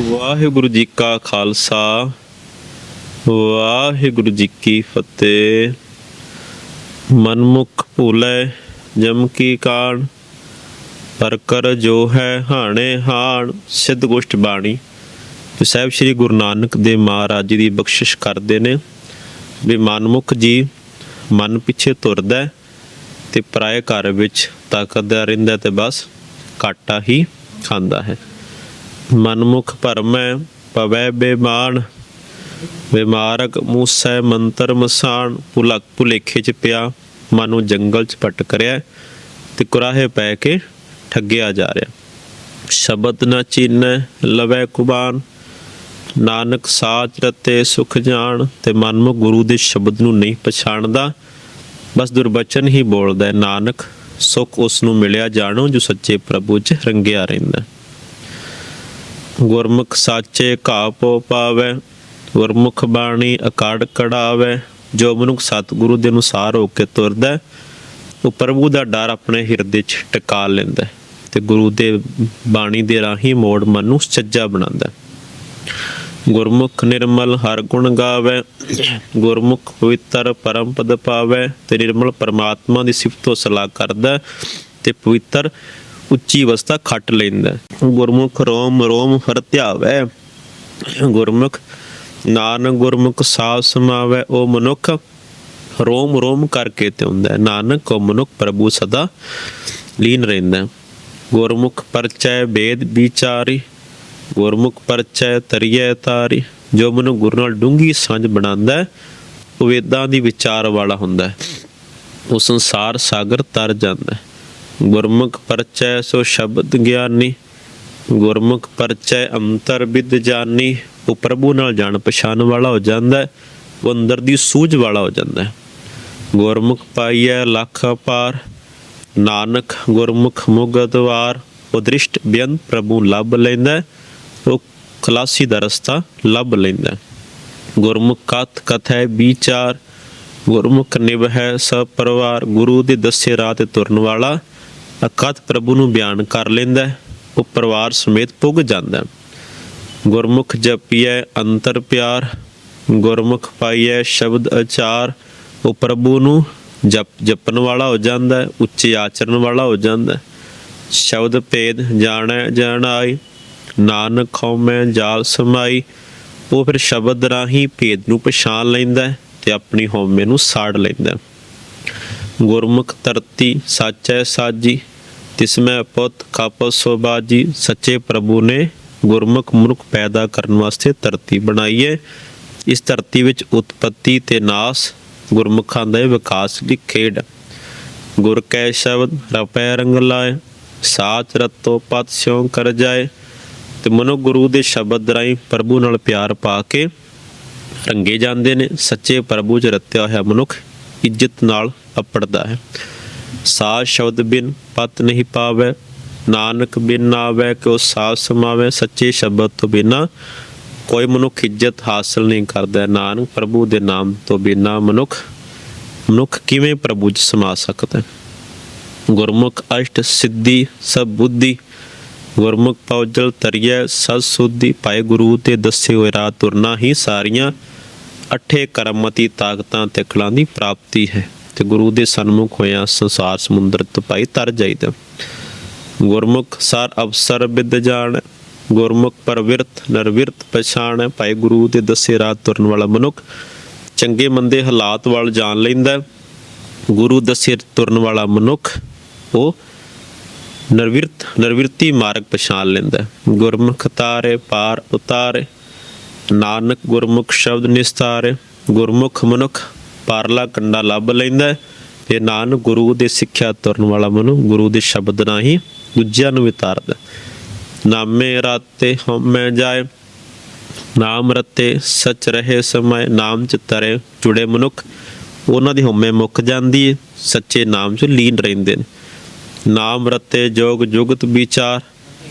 ਵਾਹਿਗੁਰੂ ਜੀ ਕਾ ਖਾਲਸਾ, ਵਾਹਿਗੁਰੂ ਜੀ ਕੀ ਫਤਿਹ। ਮਨਮੁਖ ਭੂਲੇ, ਜਮ ਕੀ ਕਾਣ, ਪਰ ਕਰ ਜੋ ਹੈ ਹਾਣੇ ਹਾਣ, ਸਿੱਧ ਗੁਸ਼ਟ ਬਾਣੀ। ਤੇ ਸਾਹਿਬ ਸ੍ਰੀ ਗੁਰੂ ਨਾਨਕ ਦੇਵ ਮਹਾਰਾਜ ਜੀ ਦੀ ਬਖਸ਼ਿਸ਼ ਕਰਦੇ ਨੇ। ਵੀ ਮਨਮੁਖ ਜੀ ਮਨ ਪਿੱਛੇ ਤੁਰਦਾ ਤੇ ਪਰਾਏ ਘਰ ਵਿੱਚ ਤਾਕਤਦਾਰ ਰਹਿੰਦਾ ਤੇ ਬਸ ਘਾਟਾ ਹੀ ਖਾਂਦਾ ਹੈ। ਮਨਮੁਖ ਭਰਮੈ ਪਵੈ ਬੇਮਾਨ। ਬਿਮਾਰਕ ਮੂਸੈ ਮੰਤਰ ਮਸਾਨ। ਭੁਲਕ ਭੁਲੇਖੇ ਚ ਪਿਆ, ਮਨ ਜੰਗਲ ਚ ਭਟਕ ਰਿਹਾ ਤੇ ਕੁਰਾਹੇ ਪੈ ਕੇ ਠੱਗਿਆ ਜਾ ਰਿਹਾ ਸ਼ਬਦ ਨਾ ਚੀਨੈ, ਲਵੈ ਕੁਬਾਨ ਨਾਨਕ ਸਾਚ ਰਤੇ ਸੁਖ ਜਾਣ ਤੇ ਮਨਮੁਖ ਗੁਰੂ ਦੇ ਸ਼ਬਦ ਨੂੰ ਨਹੀਂ ਪਛਾਣਦਾ ਬਸ ਦੁਰਬਚਨ ਹੀ ਬੋਲਦਾ ਹੈ ਨਾਨਕ ਸੁਖ ਉਸ ਨੂੰ ਮਿਲਿਆ ਜਾਣੋ ਜੋ ਸੱਚੇ ਪ੍ਰਭੂ ਚ ਰੰਗਿਆ ਰਹਿੰਦਾ ਗੁਰਮੁਖ ਸਾਚੇ ਘਾਪੋ ਪਾਵੇ ਗੁਰਮੁਖ ਬਾਣੀ ਅਕਾੜ ਕੜਾਵੇ ਜੋ ਮਨੁੱਖ ਸਤਿਗੁਰੂ ਦੇ ਅਨੁਸਾਰ ਹੋ ਕੇ ਤੁਰਦਾ ਹੈ, ਉਹ ਪ੍ਰਭੂ ਦਾ ਡਰ ਆਪਣੇ ਹਿਰਦੇ 'ਚ ਟਿਕਾ ਲੈਂਦਾ ਤੇ ਗੁਰੂ ਦੇ ਬਾਣੀ ਦੇ ਰਾਹੀਂ ਮੋੜ ਮਨ ਨੂੰ ਸੱਜਾ ਬਣਾਉਂਦਾ ਗੁਰਮੁਖ ਨਿਰਮਲ ਹਰ ਗੁਣ ਗਾਵੇ। ਗੁਰਮੁਖ ਪਵਿੱਤਰ ਪਰਮ ਪਦ ਪਾਵੇ ਤੇ ਨਿਰਮਲ ਪਰਮਾਤਮਾ ਦੀ ਸਿਫਤੋ ਸਲਾਹ ਕਰਦਾ ਤੇ ਪਵਿੱਤਰ ਉੱਚੀ ਅਵਸਥਾ ਖੱਟ ਲੈਂਦਾ। ਗੁਰਮੁਖ ਰੋਮ ਰੋਮ ਫਰਤਿਆਵੇ ਗੁਰਮੁਖ ਨਾਨਕ ਗੁਰਮੁਖ ਸਾਧ ਸਮਾਵੇ। ਉਹ ਮਨੁੱਖ ਰੋਮ ਰੋਮ ਕਰਕੇ ਤੇ ਹੁੰਦਾ ਨਾਨਕ ਉਹ ਮਨੁੱਖ ਪ੍ਰਭੂ ਸਦਾ ਲੀਨ ਰਹਿੰਦਾ ਗੁਰਮੁਖ ਪਰਚੈ ਵੇਦ ਵਿਚਾਰੀ ਗੁਰਮੁਖ ਪਰਚੈ ਤਰੀਏ ਤਾਰੀ ਜੋ ਮਨੁ ਗੁਰੂ ਨਾਲ ਡੂੰਗੀ ਸਾਂਝ ਬਣਾਉਂਦਾ ਹੈ, ਉਹ ਵੇਦਾਂ ਦੀ ਵਿਚਾਰ ਵਾਲਾ ਹੁੰਦਾ ਹੈ। ਉਹ ਸੰਸਾਰ ਸਾਗਰ ਤਰ ਜਾਂਦਾ ਗੁਰਮੁਖ ਪਰਚੈ ਸੋ ਸ਼ਬਦ ਗਿਆਨੀ ਗੁਰਮੁਖ ਪਰਚੈ ਅੰਤਰ ਵਿਦ ਜਾਨੀ ਉਹ ਪ੍ਰਭੂ ਨਾਲ ਜਾਣ ਪਛਾਣ ਵਾਲਾ ਹੋ ਜਾਂਦਾ ਹੈ ਉਹ ਅੰਦਰ ਦੀ ਸੂਝ ਵਾਲਾ ਹੋ ਜਾਂਦਾ ਹੈ। ਗੁਰਮੁਖ ਪਾਈਐ ਲੱਖ ਪਾਰ ਨਾਨਕ ਗੁਰਮੁਖ ਮੁਗਤਵਾਰ ਉਹ ਦ੍ਰਿਸ਼ਟ ਬੇਅੰਤ ਪ੍ਰਭੂ ਲੱਭ ਲੈਂਦਾ ਖਲਾਸੀ ਦਾ ਰਸਤਾ ਲੱਭ ਲੈਂਦਾ ਗੁਰਮੁਖ ਕਥ ਕਥੈ ਵਿਚਾਰ। ਗੁਰਮੁਖ ਨਿਭੈ ਸਭ ਪਰਿਵਾਰ। ਗੁਰੂ ਦੇ ਦੱਸੇ ਰਾਹ ਤੇ ਤੁਰਨ ਵਾਲਾ ਅਕਥ ਪ੍ਰਭੂ ਨੂੰ ਬਿਆਨ ਕਰ ਲੈਂਦਾ ਉਹ ਪਰਿਵਾਰ ਸਮੇਤ ਪੁੱਗ ਜਾਂਦਾ ਹੈ। ਗੁਰਮੁਖ ਜਪੀਐ, ਅੰਤਰ ਪਿਆਰ। ਗੁਰਮੁਖ ਪਾਈਐ, ਸ਼ਬਦ ਅਚਾਰ। ਉਹ ਪ੍ਰਭੂ ਨੂੰ ਜਪ, ਜਪਣ ਵਾਲਾ ਹੋ ਜਾਂਦਾ ਹੈ, ਉੱਚੇ ਆਚਰਨ ਵਾਲਾ ਹੋ ਜਾਂਦਾ ਸ਼ਬਦ ਭੇਦ, ਜਾਣੈ ਜਾਣਾਈ ਨਾਨਕ ਖੌਮੈ ਜਾਲ ਸਮਾਈ, ਉਹ ਫਿਰ ਸ਼ਬਦ ਰਾਹੀਂ ਭੇਦ ਨੂੰ ਪਛਾਣ ਲੈਂਦਾ ਤੇ ਆਪਣੀ ਹਉਮੈ ਨੂੰ ਸਾੜ ਲੈਂਦਾ ਗੁਰਮੁਖ ਧਰਤੀ ਸਾਚੈ ਸਾਜੀ ਤਿਸਮੈ ਪੁੱਤ ਕਾਪਸ ਸੋਬਾਜੀ ਸੱਚੇ ਪ੍ਰਭੂ ਨੇ ਗੁਰਮੁਖ ਮਨੁੱਖ ਪੈਦਾ ਕਰਨ ਵਾਸਤੇ ਧਰਤੀ ਬਣਾਈ ਹੈ। ਇਸ ਧਰਤੀ ਵਿੱਚ ਉਤਪਤੀ ਤੇ ਨਾਸ ਗੁਰਮੁਖਾਂ ਦੇ ਵਿਕਾਸ ਦੀ ਖੇਡ ਹੈ। ਗੁਰ ਕੈ ਸ਼ਬਦ ਰਪੈ ਰੰਗ ਲਾਏ ਸਾਚ ਰਤੋ ਪਤ ਸਿਉ ਕਰ ਜਾਏ ਤੇ ਮਨੁ ਗੁਰੂ ਦੇ ਸ਼ਬਦ ਰਾਹੀਂ ਪ੍ਰਭੂ ਨਾਲ ਪਿਆਰ ਪਾ ਕੇ ਰੰਗੇ ਜਾਂਦੇ ਨੇ, ਸੱਚੇ ਪ੍ਰਭੂ ਚ ਰਤਿਆ ਹੋਇਆ ਮਨੁੱਖ ਇੱਜ਼ਤ ਨਾਲ ਅਪੜਦਾ ਹੈ। ਸਾ ਸ਼ਬਦ ਬਿਨ ਪਤ ਨਹੀਂ ਪਾਵੇ, ਨਾਨਕ ਬਿਨ ਆਵੇ ਕਿਉ ਸਾਥ ਸਮਾਵੇ, ਸੱਚੇ ਸ਼ਬਦ ਤੋਂ ਬਿਨਾ ਕੋਈ ਮਨੁੱਖ ਇੱਜ਼ਤ ਹਾਸਲ ਨਹੀਂ ਕਰਦਾ। ਨਾਨਕ ਪ੍ਰਭੂ ਦੇ ਨਾਮ ਤੋਂ ਬਿਨਾ ਮਨੁੱਖ ਮਨੁੱਖ ਕਿਵੇਂ ਪ੍ਰਭੂ ਚ ਸਮਾ ਸਕਦਾ ਗੁਰਮੁਖ, ਅਸ਼ਟ, ਸਿੱਧੀ, ਸਭ ਬੁੱਧੀ ਗੁਰਮੁਖ ਪਉਜਲ ਤਰੀਏ ਸਦ ਸੁਧੀ ਪਾਏ ਗੁਰੂ ਤੇ ਦੱਸੇ ਹੋਏ ਰਾਹ ਤੁਰਨਾ ਹੀ ਸਾਰੀਆਂ ਅਠੇ ਕਰਮਤੀ ਤਾਕਤਾਂ ਤੇ ਕਲਾਂ ਦੀ ਪ੍ਰਾਪਤੀ ਹੈ। ਤੇ ਗੁਰੂ ਦੇ ਸਨਮੁਖ ਹੋਇਆ ਸੰਸਾਰ ਸਮੁੰਦਰ ਤੋਂ ਤਰ ਜਾਈਦਾ। ਗੁਰਮੁਖ ਸਾਰ ਅਵਸਰ ਵਿਦ ਜਾਣ, ਗੁਰਮੁਖ ਪਰਵਿਰਤ ਨਰਵਿਰਤ ਪਛਾਣ, ਭਾਈ ਗੁਰੂ ਦੇ ਦੱਸੇ ਰਾਹ ਤੁਰਨ ਵਾਲਾ ਮਨੁੱਖ ਚੰਗੇ ਮੰਦੇ ਹਾਲਾਤ ਵੱਲ ਜਾਣ ਲੈਂਦਾ। ਗੁਰੂ ਦੱਸੇ ਤੁਰਨ ਵਾਲਾ ਮਨੁੱਖ, ਉਹ ਨਿਰਵਿਰਤ, ਨਿਰਵਿਰਤੀ ਮਾਰਗ ਪਛਾਣ ਲੈਂਦਾ ਗੁਰਮੁਖ ਤਾਰੇ ਪਾਰ ਉਤਾਰੇ, ਨਾਨਕ ਗੁਰਮੁਖ ਸ਼ਬਦ ਨਿਸਤਾਰੇ, ਗੁਰਮੁਖ ਮਨੁੱਖ ਪਾਰਲਾ ਕੰਡਾ ਲੱਭ ਲੈਂਦਾ ਹੈ। ਤੇ ਨਾਨਕ ਗੁਰੂ ਦੇ ਸਿੱਖਿਆ ਤੁਰਨ ਵਾਲਾ ਮਨੁ ਗੁਰੂ ਦੇ ਸ਼ਬਦ ਰਾਹੀਂ ਦੂਜਿਆਂ ਨੂੰ ਵਿਤਾਰਦਾ ਹੈ। ਨਾਮੇ ਰਾਤੇ ਹਉਮੈ ਜਾਏ, ਨਾਮ ਰਤੇ ਸਚ ਰਹੇ ਸਮੈ ਨਾਮ ਚ ਤਰੇ ਜੁੜੇ ਮਨੁੱਖ। ਉਹਨਾਂ ਦੀ ਹਉਮੈ ਮੁੱਕ ਜਾਂਦੀ ਹੈ, ਸੱਚੇ ਨਾਮ ਚ ਲੀਨ ਰਹਿੰਦੇ ਨੇ। ਨਾਮ ਰਤੇ ਜੋਗ ਜੁਗਤ ਵਿਚਾਰ,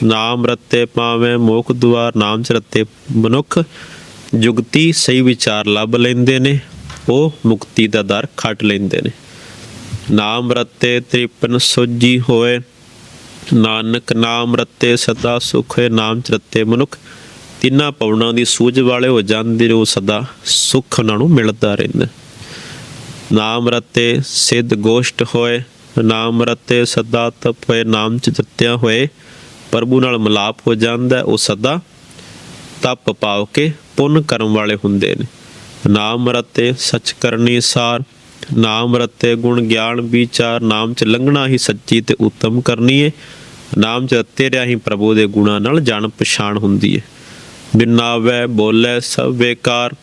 ਨਾਮ ਰਤੇ ਪਾਵੇਂ ਮੋਖ ਦੁਆਰ, ਨਾਮ ਚ ਰਤੇ ਮਨੁੱਖ, ਜੁਗਤੀ ਸਹੀ ਵਿਚਾਰ ਲੱਭ ਲੈਂਦੇ ਨੇ, ਉਹ ਮੁਕਤੀ ਦਾ ਦਰ ਖੱਟ ਲੈਂਦੇ ਨੇ। ਨਾਮ ਰਤੇ ਤ੍ਰਿਪਨ ਸੋਜੀ ਹੋਏ, ਨਾਨਕ ਨਾਮ ਰਤੇ ਸਦਾ ਸੁਖ ਹੈ ਨਾਮ ਚਰਤੇ ਮਨੁੱਖ, ਤਿੰਨਾਂ ਪਵਨਾਂ ਦੀ ਸੂਝ ਵਾਲੇ ਹੋ ਜਾਂਦੇ ਨੇ ਸਦਾ ਸੁਖ ਉਹਨਾਂ ਨੂੰ ਮਿਲਦਾ ਰਹਿੰਦਾ। ਨਾਮ ਰਤੇ ਸਿੱਧ ਗੋਸ਼ਟ ਹੋਏ ਨਾਮ ਰਤੇ ਸਦਾ ਤਪ ਹੋਏ ਨਾਮ ਚ ਜਤਿਆ ਹੋਏ। ਪ੍ਰਭੂ ਨਾਲ ਮਿਲਾਪ ਹੋ ਜਾਂਦਾ, ਉਹ ਸਦਾ ਤਪ ਪਾਵ ਕੇ ਪੁੰਨ ਕਰਮ ਵਾਲੇ ਹੁੰਦੇ ਨੇ। ਨਾਮ ਰਤੇ ਸਚ ਕਰਨੀ ਸਾਰ, ਨਾਮ ਰਤੇ ਗੁਣ ਗਿਆਨ ਵਿਚਾਰ, ਨਾਮ ਚ ਲੰਘਣਾ ਹੀ ਸੱਚੀ ਤੇ ਉੱਤਮ ਕਰਨੀ ਏ। ਨਾਮ ਚ ਰਤੇ ਰਿਆ ਹੀ ਪ੍ਰਭੂ ਦੇ ਗੁਣਾਂ ਨਾਲ ਜਾਣ ਪਛਾਣ ਹੁੰਦੀ ਏ। ਬਿਨਾਵੇ ਬੋਲੇ ਸਭ ਬੇਕਾਰ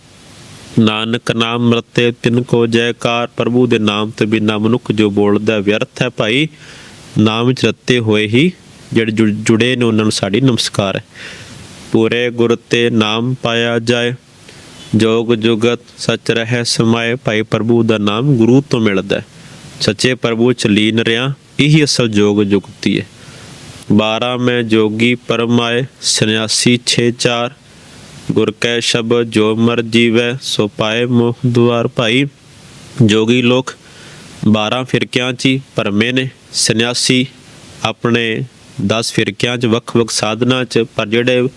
ਨਾਨਕ ਨਾਮ ਰਤੇ ਤਿਨ ਕੋ ਜੈਕਾਰ, ਪ੍ਰਭੂ ਦੇ ਨਾਮ ਤੇ ਬਿਨਾ ਮਨੁੱਖ ਜੋ ਬੋਲਦਾ ਵਿਅਰਥ ਹੈ ਭਾਈ, ਨਾਮ ਚ ਰਤੇ ਹੋਏ ਹੀ ਜਿਹੜੇ ਜੁੜੇ ਨੇ ਉਹਨਾਂ ਨੂੰ ਸਾਡੀ ਨਮਸਕਾਰ ਹੈ। ਪੂਰੇ ਗੁਰ ਤੇ ਨਾਮ ਪਾਇਆ ਜਾਏ, ਜੋਗ ਜੁਗਤ ਸਚ ਰਹਿ ਸਮਾਏ, ਭਾਈ ਪ੍ਰਭੂ ਦਾ ਨਾਮ ਗੁਰੂ ਤੋਂ ਮਿਲਦਾ ਹੈ। ਸੱਚੇ ਪ੍ਰਭੂ ਚ ਲੀਨ ਰਿਆ, ਇਹੀ ਅਸਲ ਜੋਗ ਜੁਗਤੀ ਹੈ। 12 ਮੈਂ ਜੋਗੀ ਪਰਮਾਏ ਸੰਨਿਆਸੀ 6 4 ਗੁਰ ਕੈ ਸ਼ਬਦ ਜੋ ਮਰ ਜੀਵੈ, ਸੋ ਪਾਏ ਮੋਹ ਦੁਆਰ ਭਾਈ। ਜੋਗੀ ਲੋਕ 12 ਫਿਰਕਿਆਂ 'ਚ ਹੀ ਨੇ। ਸੰਨਿਆਸੀ ਆਪਣੇ 10 ਫਿਰਕਿਆਂ 'ਚ ਵੱਖ-ਵੱਖ ਸਾਧਨਾ 'ਚ, ਪਰ ਜਿਹੜੇ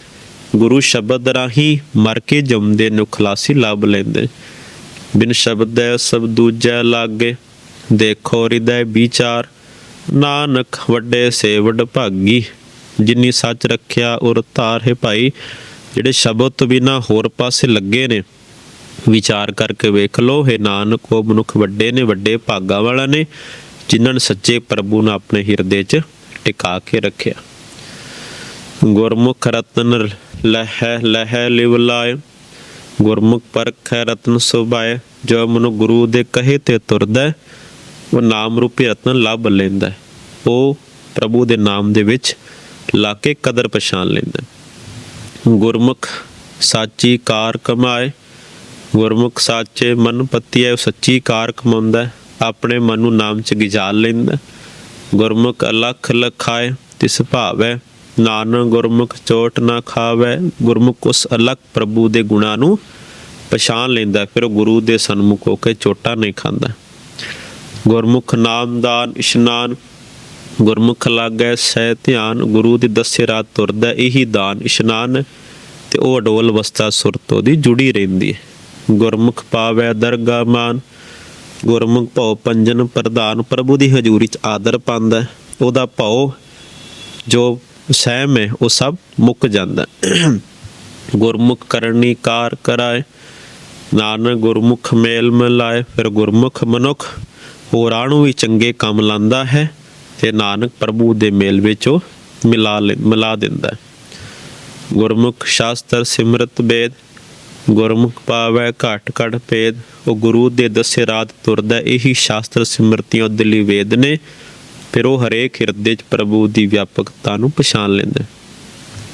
ਗੁਰੂ ਸ਼ਬਦ ਰਾਹੀਂ ਮਰ ਕੇ ਜੰਮਦੇ ਨੂੰ ਖਲਾਸੀ ਲੱਭ ਲੈਂਦੇ। ਬਿਨ ਸ਼ਬਦ ਸਭ ਦੂਜੈ ਲਾਗੇ। ਦੇਖੋ ਹਿਰਦੈ ਵਿਚਾਰ, ਨਾਨਕ ਵੱਡੇ ਸੇਵਡ ਭਾਗੀ। ਜਿਨੀ ਸੱਚ ਰੱਖਿਆ, ਉਰ ਧਾਰ ਹੈ ਭਾਈ। ਜਿਹੜੇ ਸ਼ਬਦ ਤੋਂ ਬਿਨਾ ਹੋਰ ਪਾਸੇ ਲੱਗੇ ਨੇ ਵਿਚਾਰ ਕਰਕੇ ਵੇਖ ਲੋ ਹੈ ਨਾਨਕ ਉਹ ਮਨੁੱਖ ਵੱਡੇ ਨੇ ਵੱਡੇ ਭਾਗਾ ਵਾਲਾ ਨੇ ਜਿਨ੍ਹਾਂ ਨੇ ਸੱਚੇ ਪ੍ਰਭੂ ਨੂੰ ਆਪਣੇ ਹਿਰਦੇ 'ਚ ਟਿਕਾ ਕੇ ਰੱਖਿਆ। ਗੁਰਮੁਖ ਰਤਨ ਲਹਿ ਲਹਿ ਲਿਵਲਾਏ ਗੁਰਮੁਖ ਪਰਖ ਹੈ ਰਤਨ ਸੁਭਾਏ ਜੋ ਮਨੁ ਗੁਰੂ ਦੇ ਕਹੇ ਤੇ ਤੁਰਦਾ ਹੈ, ਉਹ ਨਾਮ ਰੂਪੀ ਰਤਨ ਲੱਭ ਲੈਂਦਾ ਉਹ ਪ੍ਰਭੂ ਦੇ ਨਾਮ ਦੇ ਵਿੱਚ ਲਾ ਕੇ ਕਦਰ ਪਛਾਣ ਲੈਂਦਾ ਗੁਰਮੁਖ ਸਾਚੀ ਕਾਰ ਕਮਾਏ ਗੁਰਮੁਖ ਸਾਚੇ ਮਨ ਪਤੀਏ ਉਹ ਸੱਚੀ ਕਾਰ ਕਮਾਉਂਦਾ ਹੈ, ਆਪਣੇ ਮਨ ਨੂੰ ਨਾਮ ਚ ਗਿਜਾਲ ਲੈਂਦਾ। ਗੁਰਮੁਖ ਅਲਖ ਲਖਾਏ ਤਿਸ ਭਾਵੈ ਨਾਨਕ ਗੁਰਮੁਖ ਚੋਟ ਨਾ ਖਾਵੇ ਗੁਰਮੁਖ ਉਸ ਅਲਖ ਪ੍ਰਭੂ ਦੇ ਗੁਣਾਂ ਨੂੰ ਪਛਾਣ ਲੈਂਦਾ ਫਿਰ ਉਹ ਗੁਰੂ ਦੇ ਸਨਮੁਖ ਹੋ ਕੇ ਚੋਟਾ ਨਹੀਂ ਖਾਂਦਾ। ਗੁਰਮੁਖ ਨਾਮਦਾਨ ਇਸ਼ਨਾਨ ਗੁਰਮੁਖ ਲਾਗੈ ਸਹਿ ਧਿਆਨ, ਗੁਰੂ ਦੀ ਦੱਸੇ ਰਾਤ ਤੁਰਦਾ ਇਹੀ ਦਾਨ, ਇਸ਼ਨਾਨ ਤੇ ਉਹ ਅਡੋਲ ਅਵਸਥਾ ਸੁਰਤ ਉਹਦੀ ਜੁੜੀ ਰਹਿੰਦੀ ਹੈ। ਗੁਰਮੁਖ ਪਾਵੈ ਦਰਗਾ ਮਾਨ, ਗੁਰਮੁਖ ਭਉ ਪੰਜਨ ਪ੍ਰਧਾਨ, ਪ੍ਰਭੂ ਦੀ ਹਜ਼ੂਰੀ ਚ ਆਦਰ ਪਾਉਂਦਾ ਉਹਦਾ ਭਉ ਜੋ ਸਹਿਮ ਹੈ, ਉਹ ਸਭ ਮੁੱਕ ਜਾਂਦਾ ਗੁਰਮੁਖ ਕਰਨੀ ਕਾਰ ਕਰਾਏ, ਨਾਨਕ ਗੁਰਮੁਖ ਮੇਲ ਮਿਲਾਏ, ਫਿਰ ਗੁਰਮੁਖ ਮਨੁੱਖ, ਹੋਰਾਂ ਨੂੰ ਵੀ ਚੰਗੇ ਕੰਮ ਲਾਂਦਾ ਹੈ। ਤੇ ਨਾਨਕ ਪ੍ਰਭੂ ਦੇ ਮੇਲ ਵਿੱਚ ਉਹ ਮਿਲਾ ਲੈ- ਮਿਲਾ ਦਿੰਦਾ ਗੁਰਮੁਖ ਸ਼ਾਸਤਰ ਸਿਮਰਤ ਬੇਦ, ਗੁਰਮੁਖ ਪਾਵੈ ਘਟ ਘਟ ਭੇਦ। ਉਹ ਗੁਰੂ ਦੇ ਦੱਸੇ ਰਾਤ ਤੁਰਦਾ ਇਹੀ ਸ਼ਾਸਤਰ ਸਿਮਰਤੀਆਂ ਦੇ ਲਈ ਵੇਦ ਨੇ। ਫਿਰ ਉਹ ਹਰੇਕ ਹਿਰਦੇ 'ਚ ਪ੍ਰਭੂ ਦੀ ਵਿਆਪਕਤਾ ਨੂੰ ਪਛਾਣ ਲੈਂਦਾ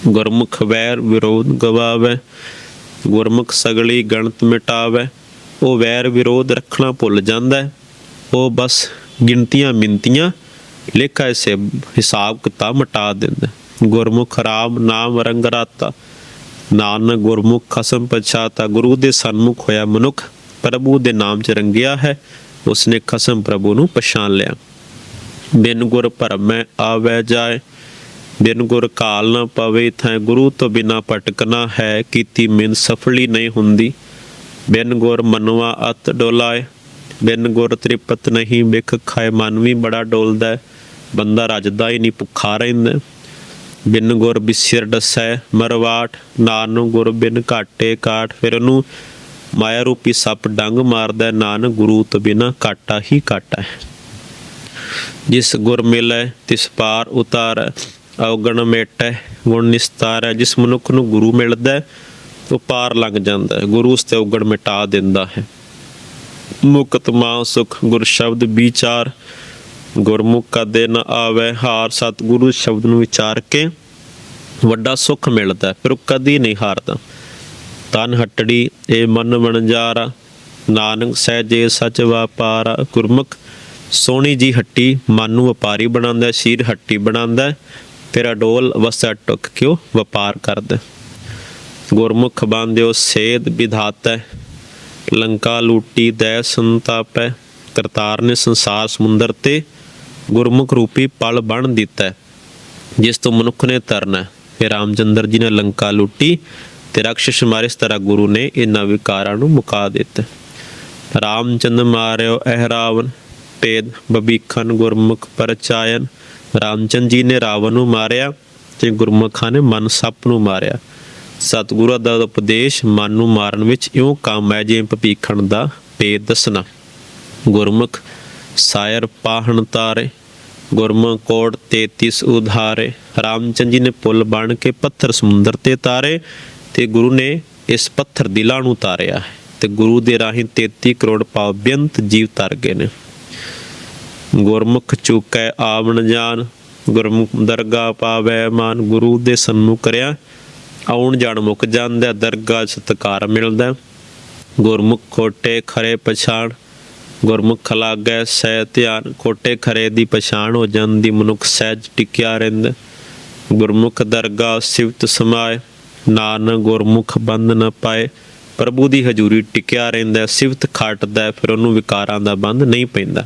ਗੁਰਮੁਖ ਵੈਰ ਵਿਰੋਧ ਗਵਾਵੇ, ਗੁਰਮੁਖ ਸਗਲੀ ਗਣਤ ਮਿਟਾਵੇ। ਉਹ ਵੈਰ ਵਿਰੋਧ ਰੱਖਣਾ ਭੁੱਲ ਜਾਂਦਾ ਹੈ। ਉਹ ਬਸ ਗਿਣਤੀਆਂ ਮਿੰਤੀਆਂ ਲੇਖਾ ਇਸੇ ਹਿਸਾਬ ਕਿਤਾਬ ਮਟਾ ਦਿੰਦਾ। ਗੁਰਮੁਖ ਰਾਮ ਨਾਮ ਰੰਗ ਰਾਤਾ। ਨਾਨਕ ਗੁਰਮੁਖ ਖਸਮ ਪਛਾਤਾ। ਗੁਰੂ ਦੇ ਸਨਮੁਖ ਹੋਇਆ ਮਨੁੱਖ। ਪ੍ਰਭੂ ਦੇ ਨਾਮ ਚ ਰੰਗਿਆ ਹੈ। ਉਸਨੇ ਖਸਮ ਪ੍ਰਭੂ ਨੂੰ ਪਛਾਣ ਲਿਆ। ਬਿਨ ਗੁਰ ਭਰਮੈ ਆਵੈ ਜਾਏ। ਬਿਨ ਗੁਰ ਕਾਲ ਨਾ ਪਵੇ ਥੈ। ਗੁਰੂ ਤੋਂ ਬਿਨਾ ਭਟਕਣਾ ਹੈ। ਕੀਤੀ ਮਿਨ ਸਫਲੀ ਨਹੀਂ ਹੁੰਦੀ। ਬਿਨ ਗੁਰ ਮਨਵਾ ਅਤ ਡੋਲਾਏ। ਬਿਨ ਗੁਰ ਤ੍ਰਿਪਤ ਨਹੀਂ। ਬਿਖ ਖਾਏ ਮਨ ਵੀ ਬੜਾ ਡੋਲਦਾ। ਹੈ। ਬੰਦਾ ਰੱਜਦਾ ਹੀ ਨਹੀਂ ਭੁੱਖਾ ਰਹਿੰਦਾ। ਬਿਨ ਗੁਰ ਬਿਸਿਰ ਡਸੈ ਮਰਵਾਟ ਨਾਨਕ ਗੁਰ ਬਿਨ ਘਾਟੇ ਕਾਟ। ਫਿਰ ਉਹਨੂੰ ਮਾਇਆ ਰੂਪੀ ਸੱਪ ਡੰਗ ਮਾਰਦਾ ਹੈ, ਨਾਨਕ ਗੁਰੂ ਤੋਂ ਬਿਨਾ ਘਾਟਾ ਹੀ ਘਾਟਾ ਹੈ। ਜਿਸ ਗੁਰ ਮਿਲੈ ਤਿਸ ਪਾਰ ਉਤਾਰੈ ਔਗਣ ਮੇਟੈ ਗੁਣ ਨਿਸਤਾਰੈ। ਜਿਸ ਮਨੁੱਖ ਨੂੰ ਗੁਰੂ ਮਿਲਦਾ ਉਹ ਪਾਰ ਲੰਘ ਜਾਂਦਾ ਹੈ। ਗੁਰੂ ਉਸ ਤੇ ਔਗਣ ਮਿਟਾ ਦਿੰਦਾ ਹੈ। ਮੁਕਤ ਮਾਂ ਸੁਖ ਗੁਰ ਸ਼ਬਦ ਵਿਚਾਰ। ਗੁਰਮੁਖ ਕਦੇ ਨ ਆਵੇ ਹਾਰ ਸਤਿਗੁਰੂ ਸ਼ਬਦ ਨੂੰ ਵਿਚਾਰ ਕੇ ਵੱਡਾ ਸੁਖ ਮਿਲਦਾ ਫਿਰ ਉਹ ਕਦੀ ਨਹੀਂ ਹਾਰਦਾ ਤਨ ਹਟੜੀ ਇਹ ਮਨ ਵਣਜਾਰਾ ਨਾਨਕ ਸਹਿਜੇ ਸਚ ਵਪਾਰਾ ਗੁਰਮੁਖ ਸੋਹਣੀ ਜੀ ਹੱਟੀ ਮਨ ਨੂੰ ਵਪਾਰੀ ਬਣਾਉਂਦਾ ਸ਼ੀਰ ਹੱਟੀ ਬਣਾਉਂਦਾ ਹੈ, ਫਿਰ ਅਡੋਲ ਅਵਸਥਾ ਟੁੱਕ ਕੇ ਵਪਾਰ ਕਰਦਾ ਹੈ। ਗੁਰਮੁਖ ਬਾਂਧਿਓ ਸੇਧ ਵਿਧਾਤੈ ਲੰਕਾ ਲੂਟੀ ਦੈ ਸੰਤਾਪੈ ਕਰਤਾਰ ਨੇ ਸੰਸਾਰ ਸਮੁੰਦਰ ਤੇ ਗੁਰਮੁਖ ਰੂਪੀ ਪਲ ਬਣ ਦਿੱਤਾ ਜਿਸ ਤੋਂ ਮਨੁੱਖ ਨੇ ਤਰਨਾ ਫਿਰ ਰਾਮਚੰਦਰ ਜੀ ਨੇ ਲੰਕਾ ਲੁੱਟੀ ਤੇ ਰਾਖਸ਼ ਮਾਰੇ ਇਸ ਤਰ੍ਹਾਂ ਗੁਰੂ ਨੇ ਇਹਨਾਂ ਵਿਕਾਰਾਂ ਨੂੰ ਮੁਕਾ ਦਿੱਤਾ। ਰਾਮਚੰਦ ਮਾਰਿਓ ਇਹ ਰਾਵਣ, ਭੇਦ ਬਬੀਖਨ, ਗੁਰਮੁਖ ਪਰਚਾਇਨ। ਰਾਮਚੰਦ ਜੀ ਨੇ ਰਾਵਣ ਨੂੰ ਮਾਰਿਆ ਤੇ ਗੁਰਮੁਖਾਂ ਨੇ ਮਨ ਸੱਪ ਨੂੰ ਮਾਰਿਆ। ਸਤਿਗੁਰੂ ਦਾ ਉਪਦੇਸ਼ ਮਨ ਨੂੰ ਮਾਰਨ ਵਿੱਚ ਇਉਂ ਕੰਮ ਹੈ ਜਿਵੇਂ ਭਪੀਖਣ ਦਾ ਭੇਦ ਦੱਸਣਾ। ਗੁਰਮੁਖ ਸਾਇਰ ਪਾਹਣ ਤਾਰੇ, ਗੁਰਮੁਖ ਕੋਟ 33 ਉਧਾਰੇ, ਰਾਮਚੰਦ ਜੀ ਨੇ ਪੁੱਲ ਬਣ ਕੇ ਪੱਥਰ ਸਮੁੰਦਰ ਤੇ ਤਾਰੇ ਤੇ ਗੁਰੂ ਨੇ ਇਸ ਪੱਥਰ ਦਿਲਾਂ ਨੂੰ ਤਾਰਿਆ ਹੈ ਤੇ ਗੁਰੂ ਦੇ ਰਾਹੀਂ 33 ਕਰੋੜ ਪਾਵ ਜੀਵ ਤਰ ਗਏ ਨੇ। ਗੁਰਮੁਖ ਚੁਕੈ ਆਵਣ ਜਾਨ, ਗੁਰਮੁਖ ਦਰਗਾ ਪਾਵੈ ਮਾਨ, ਗੁਰੂ ਦੇ ਸੰਨੂ ਕਰਿਆ, ਆਉਣ ਜਾਣ ਮੁੱਕ ਜਾਂਦਾ, ਦਰਗਾ ਸਤਕਾਰ ਮਿਲਦਾ। ਗੁਰਮੁਖ ਖੋਟੇ ਖਰੇ ਪਛਾਣ ਗੁਰਮੁਖ ਲਾਗੈ ਸਹਿ ਧਿਆਨ ਖੋਟੇ ਖਰੇ ਦੀ ਪਛਾਣ ਹੋ ਜਾਂਦੀ ਮਨੁੱਖ ਸਹਿਜ ਟਿਕਿਆ ਰਹਿੰਦਾ। ਗੁਰਮੁਖ ਦਰਗਾ ਸਿਵਤ ਸਮਾਏ ਨਾਨਕ ਗੁਰਮੁਖ ਬੰਦ ਨਾ ਪਾਏ। ਪ੍ਰਭੂ ਦੀ ਹਜ਼ੂਰੀ ਟਿਕਿਆ ਰਹਿੰਦਾ ਸਿਵਤ ਖਾਟਦਾ ਫਿਰ ਉਹਨੂੰ ਵਿਕਾਰਾਂ ਦਾ ਬੰਦ ਨਹੀਂ ਪੈਂਦਾ।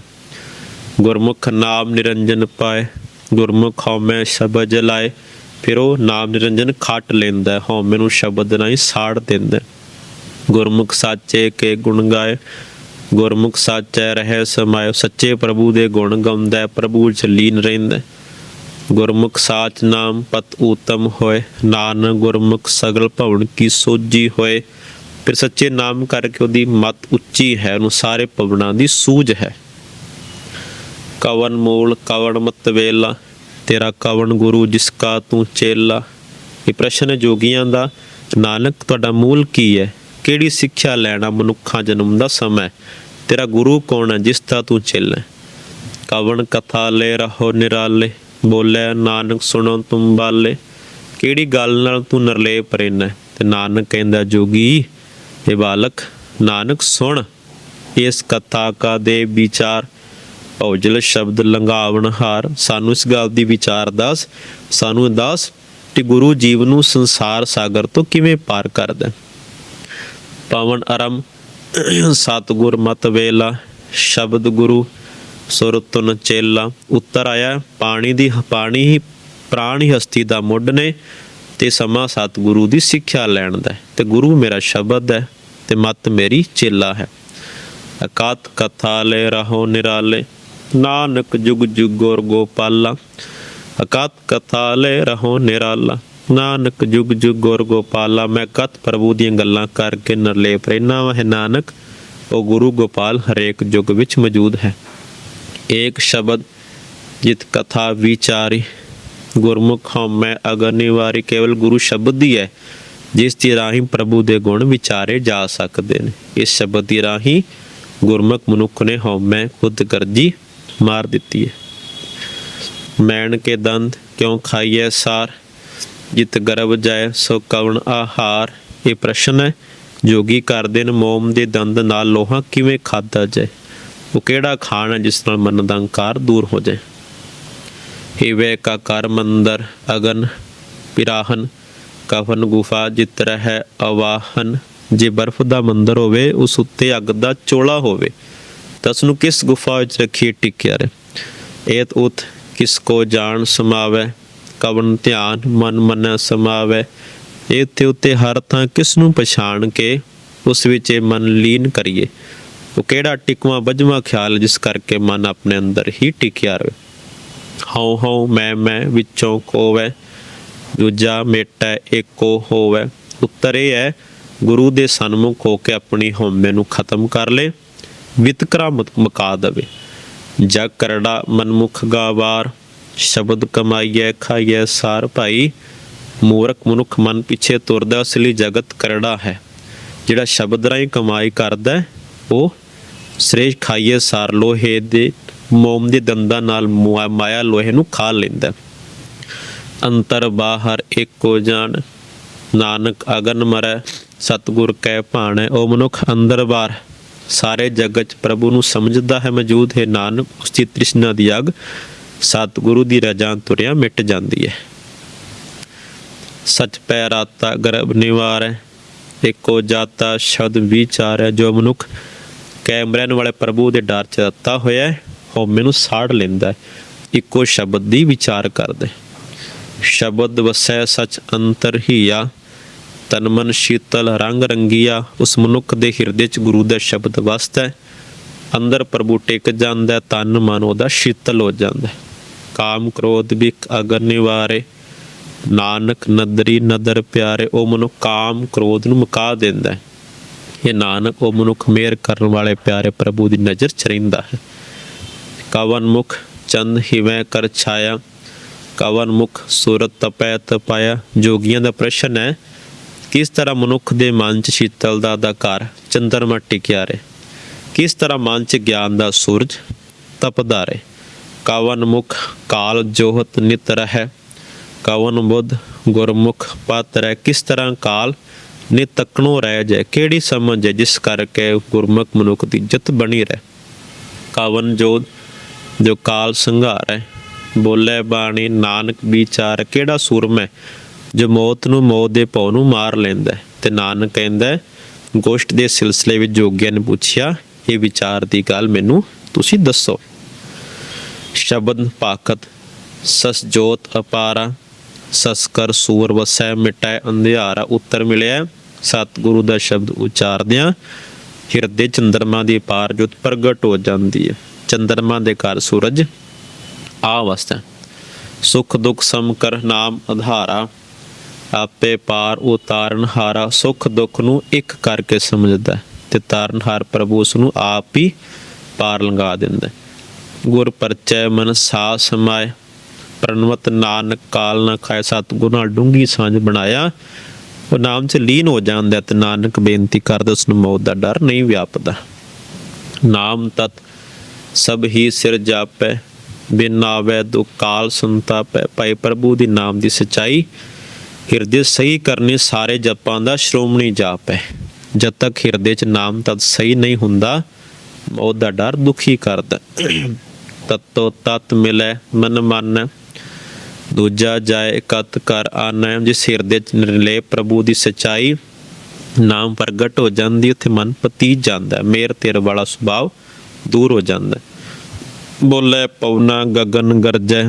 ਗੁਰਮੁਖ ਨਾਮ ਨਿਰੰਜਨ ਪਾਏ ਗੁਰਮੁਖ ਹਉਮੈ ਸ਼ਬਦ ਲਾਏ। ਫਿਰ ਉਹ ਨਾਮ ਨਿਰੰਜਨ ਖੱਟ ਲੈਂਦਾ ਹੈ, ਹਉਮੈ ਨੂੰ ਸ਼ਬਦ ਰਾਹੀਂ ਸਾੜ ਦਿੰਦਾ। ਗੁਰਮੁਖ ਸਾਚੇ ਕੇ ਗੁਣ ਗਾਏ ਗੁਰਮੁਖ ਸਾਚੈ ਰਹਿ ਸਮਾਇ ਸੱਚੇ ਪ੍ਰਭੂ ਦੇ ਗੁਣ ਗਾਉਂਦਾ, ਪ੍ਰਭੂ ਚ ਲੀਨ ਰਹਿੰਦਾ। ਗੁਰਮੁਖ ਸਾਚ ਨਾਮ ਪਤ ਊਤਮ ਹੋਏ, ਨਾਨਕ ਗੁਰਮੁਖ ਸਗਲ ਭਵਨ ਕੀ ਸੋਜੀ ਹੋਏ। ਫਿਰ ਸੱਚੇ ਨਾਮ ਕਰਕੇ ਉਹਦੀ ਮਤ ਉੱਚੀ ਹੈ, ਉਹਨੂੰ ਸਾਰੇ ਭਵਨਾਂ ਦੀ ਸੂਝ ਹੈ। ਕਵਨ ਮੂਲ, ਕਵਨ ਮਤ ਵੇਲਾ, ਤੇਰਾ ਕਵਨ ਗੁਰੂ ਜਿਸ ਕਾ ਤੂੰ ਚੇਲਾ। ਇਹ ਪ੍ਰਸ਼ਨ ਜੋਗੀਆਂ ਦਾ, ਨਾਨਕ ਤੁਹਾਡਾ ਮੂਲ ਕੀ ਹੈ? ਕਿਹੜੀ ਸਿੱਖਿਆ ਲੈਣਾ ਮਨੁੱਖਾਂ ਜਨਮ ਦਾ ਸਮਾਂ ਤੇਰਾ ਗੁਰੂ ਕੌਣ ਹੈ ਜਿਸ ਦਾ ਤੂੰ ਚੇਲਾ ਕਵਣ ਕਥਾ ਲੈ ਰਹੋ ਨਿਰਾਲੇ, ਬੋਲੇ ਨਾਨਕ ਸੁਣੋ ਤੁਮ ਬਾਲੇ। ਕਿਹੜੀ ਗੱਲ ਨਾਲ ਤੂੰ ਨਿਰਲੇਪ ਰਹਿਣਾ ਤੇ ਨਾਨਕ ਕਹਿੰਦਾ, ਜੋਗੀ ਇਹ ਬਾਲਕ, ਨਾਨਕ ਸੁਣ, ਇਸ ਕਥਾ ਕਾ ਦੇ ਵਿਚਾਰ। ਭੌਜਲ ਸ਼ਬਦ ਲੰਘਾਵਣ ਹਾਰ, ਸਾਨੂੰ ਇਸ ਗੱਲ ਦੀ ਵਿਚਾਰ ਦੱਸ। ਸਾਨੂੰ ਦੱਸ ਕਿ ਗੁਰੂ ਜੀਵ ਨੂੰ ਸੰਸਾਰ ਸਾਗਰ ਤੋਂ ਕਿਵੇਂ ਪਾਰ ਕਰਦਾ ਪਵਨ ਅਰਮ, ਸਤਗੁਰ ਮਤ ਵੇਲਾ, ਸ਼ਬਦ ਗੁਰੂ ਸੁਰਤਨ ਚੇਲਾ। ਉੱਤਰ ਆਇਆ, ਪਾਣੀ ਦੀ ਪਾਣੀ ਹੀ, ਪ੍ਰਾਣ ਹੀ ਹਸਤੀ ਦਾ ਮੁੱਢ ਨੇ ਤੇ ਸਮਾਂ ਸਤਗੁਰੂ ਦੀ ਸਿੱਖਿਆ ਲੈਣ ਦਾ ਤੇ ਗੁਰੂ ਮੇਰਾ ਸ਼ਬਦ ਹੈ ਤੇ ਮਤ ਮੇਰੀ ਚੇਲਾ ਹੈ। ਅਕਾਤ ਕਥਾ ਲੈ ਰਹੋ ਨਿਰਾਲੇ, ਨਾਨਕ ਜੁਗ ਜੁਗ ਗੁਰ ਗੋਪਾਲਾ। ਅਕਾਤ ਕਥਾ ਲੈ ਰਹੋ ਨਿਰਾਲਾ ਨਾਨਕ ਜੁਗ ਜੁਗ ਗੁਰ ਗੋਪਾਲਾ, ਮੈਂ ਕਤ ਪ੍ਰਭੂ ਦੀਆਂ ਗੱਲਾਂ ਕਰਕੇ ਨਿਰਲੇਪ ਰਹਿਣਾ ਹੈ ਨਾਨਕ, ਉਹ ਗੁਰੂ ਗੋਪਾਲ ਹਰੇਕ ਯੁਗ ਵਿੱਚ ਮੌਜੂਦ ਹੈ। ਏਕ ਸ਼ਬਦ ਜਿਤ ਕਥਾ ਵਿਚਾਰੀ, ਗੁਰਮੁਖ ਹਉਮੈ ਅਗਰ ਨਿਵਾਰੀ, ਕੇਵਲ ਗੁਰੂ ਸ਼ਬਦ ਦੀ ਹੈ, ਜਿਸ ਦੀ ਰਾਹੀਂ ਪ੍ਰਭੂ ਦੇ ਗੁਣ ਵਿਚਾਰੇ ਜਾ ਸਕਦੇ ਨੇ। ਇਸ ਸ਼ਬਦ ਦੀ ਰਾਹੀਂ ਗੁਰਮੁਖ ਮਨੁੱਖ ਨੇ ਹਉਮੈ ਖੁਦ ਕਰਜੀ ਮਾਰ ਦਿੱਤੀ ਹੈ। ਮੈਣ ਕੇ ਦੰਦ ਕਿਉਂ ਖਾਈਐ ਸਾਰ? ਜਿਤ ਗਰਭ ਜਾਏ, ਸੋ ਕਵਣ ਆਹਾਰ? ਇਹ ਪ੍ਰਸ਼ਨ ਹੈ। ਜੋਗੀ ਕਰਦੇ ਨੇ ਮੋਮ ਦੇ ਦੰਦ ਨਾਲ ਲੋਹਾ ਕਿਵੇਂ ਖਾਦਾ ਜਾਏ? ਉਹ ਕਿਹੜਾ ਖਾਣ ਹੈ ਜਿਸ ਨਾਲ ਮਨ ਦਾ ਹੰਕਾਰ ਦੂਰ ਹੋ ਜਾਏ? ਹਿਵੇ ਕਾ ਕਰ ਮੰਦਰ ਅਗਨ ਪਿਰਾਹਨ ਕਫਨ ਗੁਫਾ ਜਿਤ ਰਹਿ ਅਵਾਹਨ। ਜੇ ਬਰਫ਼ ਦਾ ਮੰਦਰ ਹੋਵੇ, ਉਸ ਉੱਤੇ ਅੱਗ ਦਾ ਚੋਲਾ ਹੋਵੇ, ਤਾਂ ਉਸ ਨੂੰ ਕਿਸ ਗੁਫਾ ਵਿੱਚ ਰੱਖੀ ਟਿਕਿਆ ਰਹੇ? ਏਤ ਉਤ ਕਿਸ ਕੋ ਜਾਣ ਸਮਾਵੇ। ਕਵਨ ਧਿਆਨ ਮਨ ਮਨ ਸਮਾਵੇ ਇੱਥੇ ਉੱਤੇ ਹਰ ਥਾਂ ਕਿਸ ਨੂੰ ਪਛਾਣ ਕੇ ਉਸ ਵਿੱਚ ਇਹ ਮਨ ਲੀਨ ਕਰੀਏ? ਉਹ ਕਿਹੜਾ ਟਿਕਵਾ ਬਜਵਾ ਖਿਆਲ ਜਿਸ ਕਰਕੇ ਮਨ ਆਪਣੇ ਅੰਦਰ ਹੀ ਟਿਕਿਆ ਰਹੇ ਹਉ ਹਉ ਮੈਂ ਮੈਂ ਵਿੱਚੋਂ ਕੋਵੈ, ਦੂਜਾ ਮੇਟੈ ਏਕੋ ਹੋਵੈ। ਉੱਤਰ ਇਹ ਹੈ, ਗੁਰੂ ਦੇ ਸਨਮੁਖ ਹੋ ਕੇ ਆਪਣੀ ਹਉਮੈ ਨੂੰ ਖਤਮ ਕਰ ਲੇ, ਵਿਤਕਰਾ ਮੁਕ- ਮੁਕਾ ਦਵੇ। ਜਗ ਕਰੜਾ ਮਨਮੁਖ ਗਾਵਾਰ ਸ਼ਬਦ ਕਮਾਈਐ, ਖਾਈਐ ਸਾਰ ਭਾਈ, ਮੂਰਖ ਮਨੁੱਖ ਮਨ ਪਿੱਛੇ ਤੁਰਦਾ, ਉਸ ਲਈ ਜਗਤ ਕਰੜਾ ਹੈ। ਜਿਹੜਾ ਸ਼ਬਦ ਰਾਹੀਂ ਕਮਾਈ ਕਰਦਾ, ਉਹ ਸ੍ਰੇਸ਼ ਖਾਈਏ ਸਾਰ, ਲੋਹੇ ਦੇ ਮੋਮ ਦੇ ਦੰਦਾਂ ਨਾਲ ਮਾਇਆ ਲੋਹੇ ਨੂੰ ਖਾ ਲੈਂਦਾ। ਅੰਤਰ ਬਾਹਰ ਇੱਕੋ ਜਾਣ, ਨਾਨਕ ਅਗਨ ਮਰੈ, ਸਤਗੁਰ ਕੈ ਭਾਣੈ, ਉਹ ਮਨੁੱਖ ਅੰਦਰ ਬਾਹਰ ਸਾਰੇ ਜਗਤ ਪ੍ਰਭੂ ਨੂੰ ਸਮਝਦਾ ਹੈ ਮੌਜੂਦ ਹੈ ਨਾਨਕ, ਉਸ ਦੀ ਤ੍ਰਿਸ਼ਨਾ ਦੀ ਅਗ। ਸਤਿਗੁਰੂ ਦੀ ਰਜਾ ਤੁਰਿਆ ਮਿਟ ਜਾਂਦੀ ਹੈ। ਸਚ ਪੈ ਰਾਤਾ ਗਰਭ ਨਿਵਾਰੈ, ਇੱਕੋ ਜਾਤਾ ਸ਼ਬਦ ਵਿਚਾਰੈ, ਜੋ ਮਨੁੱਖ ਕੈਮਰਿਆਂ ਵਾਲੇ ਪ੍ਰਭੂ ਦੇ ਡਰ ਚ ਦਿੱਤਾ ਹੋਇਆ ਹੈ ਹਉਮੈ ਨੂੰ ਸਾੜ ਲੈਂਦਾ ਹੈ। ਇੱਕੋ ਸ਼ਬਦ ਦੀ ਵਿਚਾਰ ਕਰਦੇ। ਸ਼ਬਦ ਵਸੈ ਸਚ ਅੰਤਰ ਹੀਆ, ਤਨ ਮਨ ਸ਼ੀਤਲ ਰੰਗ ਰੰਗੀਆ, ਉਸ ਮਨੁੱਖ ਦੇ ਹਿਰਦੇ ਚ ਗੁਰੂ ਦਾ ਸ਼ਬਦ ਵਸਦਾ ਹੈ। ਅੰਦਰ ਪ੍ਰਭੂ ਟਿਕ ਜਾਂਦਾ ਤਨ ਮਨ ਉਹਦਾ ਸ਼ੀਤਲ ਹੋ ਜਾਂਦਾ ਕਾਮ ਕ੍ਰੋਧ ਵਿਕ ਅਗਰ ਨਿਵਾਰੇ। ਨਾਨਕ ਨਦਰੀ ਨਦਰ ਪਿਆਰੇ, ਉਹ ਮਨੁ ਕਾਮ ਕ੍ਰੋਧ ਨੂੰ ਮੁਕਾ ਦਿੰਦਾ ਹੈ। ਇਹ ਨਾਨਕ ਉਹ ਮਨੁੱਖ ਮੇਰ ਕਰਨ ਵਾਲੇ ਪਿਆਰੇ ਪ੍ਰਭੂ ਦੀ ਨਜ਼ਰ ਚ ਹੈ। ਕਵਨ ਮੁਖ ਚੰਦ ਹਿਵੇਂ ਕਰ ਛਾਇਆ, ਕਵਨ ਮੁਖ ਸੂਰਤ ਤਪੈ ਤਪਾਇਆ, ਜੋਗੀਆਂ ਦਾ ਪ੍ਰਸ਼ਨ ਹੈ, ਕਿਸ ਤਰ੍ਹਾਂ ਮਨੁੱਖ ਦੇ ਮਨ ਚ ਸ਼ੀਤਲ ਦਾ ਘਰ ਚੰਦਰਮਾ ਟਿਕਿਆ ਰਹੇ? ਕਿਸ ਤਰ੍ਹਾਂ ਮਨ ਚ ਗਿਆਨ ਦਾ ਸੂਰਜ ਤਪਦਾ ਰਹੇ? ਕਵਨ ਮੁਖ ਕਾਲ ਜੋਹਤ ਨਿਤ ਰਹਿ, ਕਵਨ ਬੁੱਧ ਗੁਰਮੁਖ ਪਤ ਰਹਿ, ਕਿਸ ਤਰ੍ਹਾਂ ਕਾਲ ਨਿਤ ਤੱਕਣੋ ਰਹਿ ਜਾਏ, ਕਿਹੜੀ ਸਮਝ ਹੈ ਜਿਸ ਕਰਕੇ ਗੁਰਮੁਖ ਮਨੁੱਖ ਦੀ ਇੱਜ਼ਤ ਬਣੀ ਰਹਿ? ਕਵਨ ਜੋਤ ਜੋ ਕਾਲ ਸੰਘਾਰ ਹੈ ਬੋਲੇ ਬਾਣੀ ਨਾਨਕ ਵਿਚਾਰ, ਕਿਹੜਾ ਸੂਰਮ ਹੈ ਜੋ ਮੌਤ ਨੂੰ ਮੌਤ ਦੇ ਭਉ ਨੂੰ ਮਾਰ ਲੈਂਦਾ ਤੇ ਨਾਨਕ ਕਹਿੰਦਾ ਗੋਸ਼ਟ ਦੇ ਸਿਲਸਿਲੇ ਵਿੱਚ ਜੋਗਿਆ ਨੇ ਪੁੱਛਿਆ, ਇਹ ਵਿਚਾਰ ਦੀ ਗੱਲ ਮੈਨੂੰ ਤੁਸੀਂ ਦੱਸੋ। ਸ਼ਬਦ ਪਾਕਤ, ਸਸ ਜੋਤ ਅਪਾਰਾ ਸਸਕਰ ਸੂਰ ਵਸੈ, ਮਿਟੈ ਅੰਧਿਆਰਾ ਉੱਤਰ ਮਿਲਿਆ ਸਤਿਗੁਰੂ ਦਾ ਸ਼ਬਦ ਉਚਾਰਦਿਆਂ ਹਿਰਦੇ ਚੰਦਰਮਾ ਦੀ ਪਾਰ ਜੋਤ ਪ੍ਰਗਟ ਹੋ ਜਾਂਦੀ ਹੈ। ਚੰਦਰਮਾ ਦੇ ਘਰ ਸੂਰਜ ਆ ਵਸਦਾ ਸੁਖ ਦੁਖ ਸਮ ਕਰ ਨਾਮ ਆਧਾਰਾ ਆਪੇ ਪਾਰ ਉਤਾਰਨ ਹਾਰਾ, ਸੁਖ ਦੁਖ ਨੂੰ ਇੱਕ ਕਰਕੇ ਸਮਝਦਾ ਤੇ ਤਾਰਨ ਹਾਰ ਪ੍ਰਭੂ ਉਸ ਨੂੰ ਆਪ ਹੀ ਪਾਰ ਲੰਘਾ ਦਿੰਦਾ ਗੁਰ ਪਰਚੈ ਮਨ ਸਾ ਸਮਾਏ, ਪ੍ਰਣਵਤ ਨਾਨਕ ਕਾਲ ਨਾ ਖਾਏ, ਸਤਿਗੁਰ ਨਾਲ ਡੂੰਗੀ ਸਾਂਝ ਬਣਾਇਆ। ਉਹ ਨਾਮ 'ਚ ਲੀਨ ਹੋ ਜਾਂਦਾ ਤੇ ਨਾਨਕ ਬੇਨਤੀ ਕਰਦਾ, ਉਸ ਨੂੰ ਮੌਤ ਦਾ ਡਰ ਨਹੀਂ ਵਿਆਪਦਾ। ਨਾਮ ਤਤ ਸਭ ਹੀ ਸਿਰ ਜਾਪੈ, ਬਿਨ ਆਵੈ ਦੁ ਕਾਲ ਸੰਤਾਪੈ। ਭਾਈ ਪ੍ਰਭੂ ਦੀ ਨਾਮ ਦੀ ਸਚਾਈ, ਹਿਰਦੇ ਸਹੀ ਕਰਨੀ ਸਾਰੇ ਜਪਾਂ ਦਾ ਸ਼੍ਰੋਮਣੀ ਜਾਪ। ਹੈ ਜਦ ਤੱਕ ਹਿਰਦੇ 'ਚ ਨਾਮ ਤਦ ਸਹੀ ਨਹੀਂ ਹੁੰਦਾ, ਮੌਤ ਦਾ ਡਰ ਦੁਖੀ ਕਰਦਾ। ਤਤੋ ਤਤ ਮਿਲੈ ਮਨ ਮਨ। ਦੂਜਾ ਜਾਏ ਕਤ ਕਰ ਆਨੈ ਜਿਸ ਹਿਰਦੇ 'ਚ ਨਿਰਲੇ ਪ੍ਰਭੂ ਦੀ ਸਚਾਈ ਨਾਮ ਪ੍ਰਗਟ ਹੋ ਜਾਂਦੀ, ਉੱਥੇ ਮਨ ਪਤੀਜ ਜਾਂਦਾ, ਮੇਰ ਤੇਰ ਵਾਲਾ ਸੁਭਾਵ ਦੂਰ ਹੋ ਜਾਂਦਾ। ਬੋਲੇ ਪਉਨਾ ਗਗਨ ਗਰਜੈ,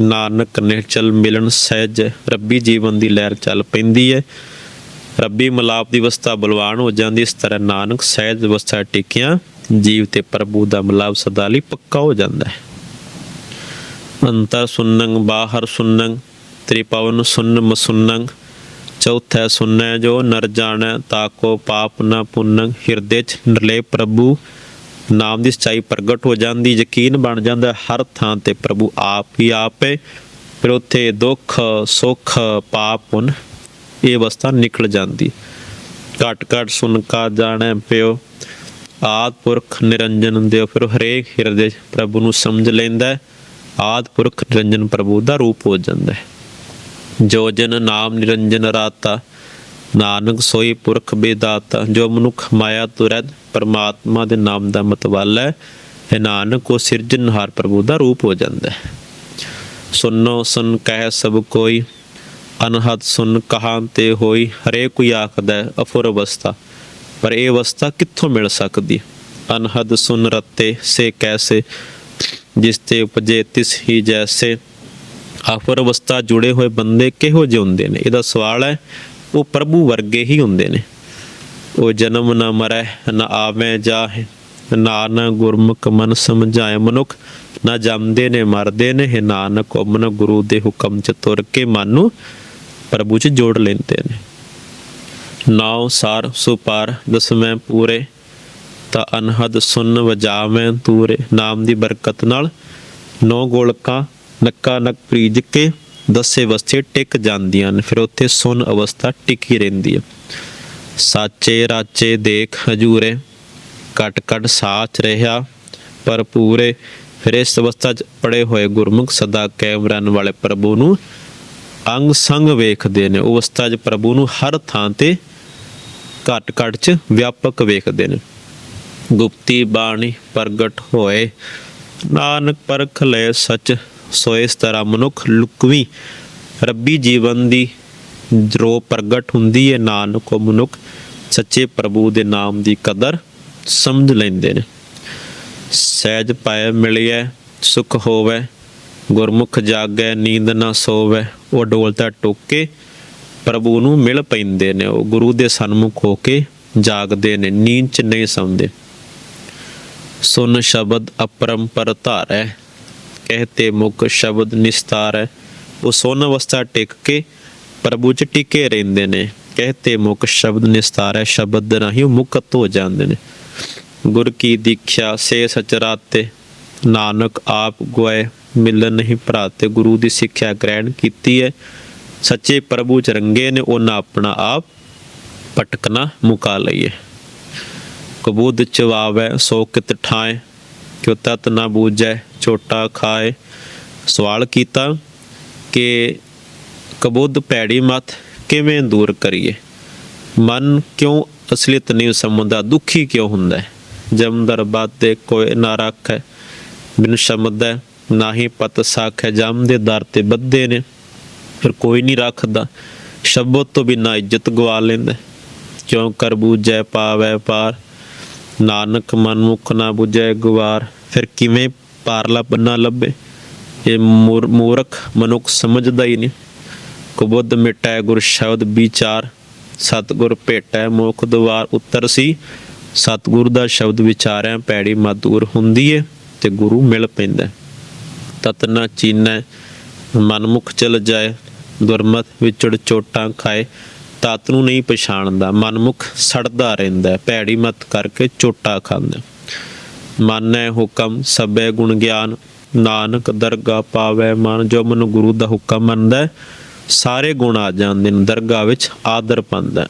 ਨਾਨਕ ਨਿਹਚਲ ਮਿਲਣ ਸਹਿਜ, ਰੱਬੀ ਜੀਵਨ ਦੀ ਲਹਿਰ ਚੱਲ ਪੈਂਦੀ ਹੈ ਰੱਬੀ ਮਲਾਪ ਦੀ ਅਵਸਥਾ ਬਲਵਾਨ ਹੋ ਜਾਂਦੀ, ਇਸ ਤਰ੍ਹਾਂ ਨਾਨਕ ਸਹਿਜ ਅਵਸਥਾ ਟਿਕਿਆ। ਜੀਵ ਤੇ ਪ੍ਰਭੂ ਦਾ ਮਲਾਪ ਸਦਾ ਲਈ ਪੱਕਾ ਹੋ ਜਾਂਦਾ ਹੈ। ਅੰਤਰ ਸੁਨੰਗ, ਬਾਹਰ ਸੁਨੰਗ, ਤ੍ਰਿਪਵਨ ਸੁਨ ਮਸੁਨੰਗ, ਚੌਥਾ ਸੁਨੈ ਜੋ ਨਰ ਜਾਣੈ, ਤਾਕੋ ਪਾਪ ਨ ਪੁੰਨੰ ਹਿਰਦੇ ਚ ਨਿਰਲੇ ਪ੍ਰਭੂ, ਨਾਮ ਦੀ ਸਚਾਈ ਪ੍ਰਗਟ ਹੋ ਜਾਂਦੀ, ਯਕੀਨ ਬਣ ਜਾਂਦਾ ਹਰ ਥਾਂ ਤੇ ਪ੍ਰਭੂ ਆਪ ਹੀ ਆਪ ਹੈ। ਫਿਰ ਉੱਥੇ ਦੁੱਖ, ਸੁੱਖ, ਪਾਪ, ਪੁੰਨ, ਇਹ ਅਵਸਥਾ ਨਿਕਲ ਜਾਂਦੀ। ਘਟ ਘਟ ਸੁਨ ਕਾ ਜਾਣੈ ਪਿਓ ਆਦ ਪੁਰਖ ਨਿਰੰਜਨ ਦੇ ਫਿਰ ਹਰੇਕ ਹਿਰਦੇ ਪ੍ਰਭੂ ਨੂੰ ਸਮਝ ਲੈਂਦਾ ਹੈ। ਆਦ ਪੁਰਖ ਨਿਰੰਜਨ ਪ੍ਰਭੂ ਦਾ ਰੂਪ ਹੋ ਜਾਂਦਾ ਹੈ। ਜੋ ਜਨ ਨਾਮ ਨਿਰੰਜਨ ਰਾਤਾ, ਨਾਨਕ ਸੋਈ ਪੁਰਖ ਬੇਦਾਤਾ। ਜੋ ਮਨੁੱਖ ਮਾਇਆ ਤੁਰੈ ਪਰਮਾਤਮਾ ਦੇ ਨਾਮ ਦਾ ਮਤਵਾਲਾ ਹੈ, ਇਹ ਨਾਨਕ ਉਹ ਸਿਰਜਣਹਾਰ ਪ੍ਰਭੂ ਦਾ ਰੂਪ ਹੋ ਜਾਂਦਾ ਹੈ। ਸੁਨੋ ਸੁਨ ਕਹਿ ਸਭ ਕੋਈ, ਅਨਹਦ ਸੁਨ ਕਹਾਂ ਤੇ ਹੋਈ ਹਰੇ ਕੋਈ ਆਖਦਾ ਹੈ, ਅਫੁਰ ਅਵਸਥਾ। ਪਰ ਇਹ ਅਵਸਥਾ ਕਿੱਥੋਂ ਮਿਲ ਸਕਦੀ? ਅਨਹਦ ਸੁਨ ਰਤੇ ਸੇ ਕੈਸੇ? ਜਿਸ ਤੇ ਉਪਜੇ ਤਿਸ ਹੀ ਜੈਸੇ। ਆਫਰ ਅਵਸਥਾ ਜੁੜੇ ਹੋਏ ਬੰਦੇ ਕਿਹੋ ਜਿਹੇ ਹੁੰਦੇ ਨੇ? ਇਹਦਾ ਸਵਾਲ ਹੈ, ਉਹ ਪ੍ਰਭੂ ਵਰਗੇ ਹੀ ਹੁੰਦੇ ਨੇ। ਉਹ ਜਨਮ ਨਾ ਮਰੈ, ਨਾ ਆਵੇਂ ਜਾਹੇ। ਨਾਨਕ ਗੁਰਮੁਖ ਮਨ ਸਮਝਾਏ ਮਨੁੱਖ, ਨਾ ਜੰਮਦੇ ਨੇ ਮਰਦੇ ਨੇ ਇਹ ਨਾਨਕ ਉਮਨ ਗੁਰੂ ਦੇ ਹੁਕਮ ਚ ਤੁਰ ਕੇ ਮਨ ਨੂੰ ਪ੍ਰਭੂ ਚ ਜੋੜ ਲੈਂਦੇ ਨੇ। ਨਾਉ ਸਾਰ ਸੁਪਾਰ ਦਸਵੇਂ ਪੂਰੇ, ਤਾਂ ਅਨਹਦ ਸੁਨ ਵਜਾਵੇਂ ਤੂਰੇ। ਨਾਮ ਦੀ ਬਰਕਤ ਨਾਲ ਨੌ ਗੋਲਕਾਂ ਨੱਕਾ ਨੱਕ ਪ੍ਰੀਜ ਕੇ ਦਸੇ ਵਸਤੇ ਟਿਕ ਜਾਂਦੀਆਂ ਨੇ। ਫਿਰ ਉੱਥੇ ਸੁਨ ਅਵਸਥਾ ਟਿਕੀ ਰਹਿੰਦੀ ਹੈ। ਸਾਚੇ ਰਾਚੇ ਦੇਖ ਹਜੂਰੇ ਕਟ ਕਟ ਸਾਚ ਰਿਹਾ ਪਰ ਪੂਰੇ ਫਿਰ ਇਸ ਅਵਸਥਾ 'ਚ ਪੜੇ ਹੋਏ ਗੁਰਮੁਖ ਸਦਾ ਕੈਮਰਨ ਵਾਲੇ ਪ੍ਰਭੂ ਨੂੰ ਅੰਗ ਸੰਗ ਵੇਖਦੇ ਨੇ। ਉਹ ਅਵਸਥਾ 'ਚ ਪ੍ਰਭੂ ਨੂੰ ਹਰ ਥਾਂ ਤੇ ਘਟ ਘਟ 'ਚ ਵਿਆਪਕ ਵੇਖਦੇ ਨੇ। ਗੁਪਤੀ ਬਾਣੀ ਪ੍ਰਗਟ ਹੋਏ। ਨਾਨਕ ਪਰਖ ਲੈ ਸਚ ਸੋਏ ਇਸ ਤਰ੍ਹਾਂ ਮਨੁੱਖ ਲੁਕਵੀਂ ਰੱਬੀ ਜੀਵਨ ਦੀ ਜੋ ਪ੍ਰਗਟ ਹੁੰਦੀ ਹੈ ਨਾਨਕ ਉਹ ਮਨੁੱਖ ਸੱਚੇ ਪ੍ਰਭੂ ਦੇ ਨਾਮ ਦੀ ਕਦਰ ਸਮਝ ਲੈਂਦੇ ਨੇ। ਸਹਿਜ ਪਾਏ ਮਿਲਿਆ ਸੁਖ ਹੋਵੇ ਗੁਰਮੁਖ ਜਾਗੈ, ਨੀਂਦ ਨਾ ਸੋਵੇ, ਉਹ ਡੋਲਤਾ ਟੋਕੇ, ਪ੍ਰਭੂ ਨੂੰ ਮਿਲ ਪੈਂਦੇ ਨੇ, ਉਹ ਗੁਰੂ ਦੇ ਸਨਮੁਖ ਹੋ ਕੇ ਜਾਗਦੇ ਨੇ, ਨੀਂਦ ਚ ਨਹੀਂ ਸੌਂਦੇ। ਸੁਨ ਸ਼ਬਦ ਅਪਰੰਪਰ ਧਾਰੈ ਕਹਤੇ ਮੁਖ ਸ਼ਬਦ ਨਿਸਤਾਰੈ, ਉਹ ਸੁਨ ਅਵਸਥਾ ਟਿਕ ਕੇ ਪ੍ਰਭੂ ਚ ਟਿਕੇ ਰਹਿੰਦੇ ਨੇ ਕਹਤੇ ਮੁਖ ਸ਼ਬਦ ਨਿਸਤਾਰੈ, ਸ਼ਬਦ ਰਾਹੀਂ ਮੁਕਤ ਹੋ ਜਾਂਦੇ ਨੇ। ਗੁਰ ਕੀ ਦੀਖਿਆ, ਸੇ ਸਚਰਾਤੇ ਨਾਨਕ ਆਪ ਗੋਏ ਮਿਲਨ ਨਹੀਂ ਭਰਾਤੇ ਗੁਰੂ ਦੀ ਸਿੱਖਿਆ ਗ੍ਰਹਿਣ ਕੀਤੀ ਹੈ ਸੱਚੇ ਪ੍ਰਭੂ ਚ ਰੰਗੇ ਨੇ, ਉਹਨਾਂ ਆਪਣਾ ਆਪ ਪਟਕਣਾ ਮੁਕਾ ਲਈਏ। ਕਬੂਦ ਚਵਾਵੇ ਸੋ ਕਿਤ ਠਾਏ, ਕਿਉ ਤਤ ਨਾ ਬੂਝੈ ਛੋਟਾ ਖਾਏ। ਸਵਾਲ ਕੀਤਾ ਕਿ ਕਬੂਦ ਪੈੜੀ ਮਤ ਕਿਵੇਂ ਦੂਰ ਕਰੀਏ? ਮਨ ਕਿਉਂ ਅਸਲੀਤ ਨਹੀਂ ਸਮਝਦਾ ਦੁਖੀ ਕਿਉਂ ਹੁੰਦਾ ਹੈ ਜਮਦਰ ਬਾਤੇ ਕੋਈ ਨਾ ਰੱਖੈ ਬਿਨ ਸ਼ਮਦੈ ਨਾਹੀ ਪਤ ਸਾਖੈ ਜਮ ਦੇ ਦਰ ਤੇ ਬੱਧੇ ਨੇ। ਫਿਰ ਕੋਈ ਨਹੀਂ ਰੱਖਦਾ। ਸ਼ਬਦ ਤੋਂ ਬਿਨਾ ਇੱਜ਼ਤ ਗਵਾ ਲੈਂਦਾ ਕਿਉਂ ਕਰ ਬੂਝੈ ਪਾਵੈ ਪਾਰ? ਨਾਨਕ ਮਨ ਮੁਖ ਨਾ ਬੁਝੈ ਗਵਾਰ। ਫਿਰ ਕਿਵੇਂ ਪਾਰਲਾ ਬੰਨਾ ਲੱਭੇ? ਇਹ ਮੂਰ- ਮੂਰਖ ਮਨੁੱਖ ਸਮਝਦਾ ਹੀ ਨਹੀਂ। ਕੁਬੁੱਧ ਮਿਟੈ ਗੁਰ ਸ਼ਬਦ ਵਿਚਾਰ। ਸਤਗੁਰ ਭੇਟੈ ਮੋਖ ਦਵਾਰ ਉੱਤਰ ਸੀ, ਸਤਗੁਰ ਦਾ ਸ਼ਬਦ ਵਿਚਾਰਿਆ ਪੈੜੀ ਮਦੂਰ ਹੁੰਦੀ ਏ। ਤੇ ਗੁਰੂ ਮਿਲ ਪੈਂਦਾ ਤਤ ਨਾ ਚੀਨੈ, ਮਨਮੁਖ ਚਲ ਜਾਏ, ਦੁਰਮਤ ਵਿਚੜ ਚੋਟਾਂ ਖਾਏ। ਤਤ ਨੂੰ ਨਹੀਂ ਪਛਾਣਦਾ, ਮਨਮੁਖ ਸੜਦਾ ਰਹਿੰਦਾ ਭੈੜੀ ਮਤ ਕਰਕੇ ਚੋਟਾ ਖਾਂਦਾ ਹੈ। ਹੁਕਮ, ਸਭੇ ਗੁਣ ਗਿਆਨ, ਨਾਨਕ ਦਰਗਾ ਪਾਵੇ ਮਨ, ਜੋ ਮਨ ਗੁਰੂ ਦਾ ਹੁਕਮ ਮੰਨਦਾ ਸਾਰੇ ਗੁਣ ਆ ਜਾਂਦੇ ਨੇ, ਦਰਗਾ ਵਿੱਚ ਆਦਰ ਪਾਉਂਦਾ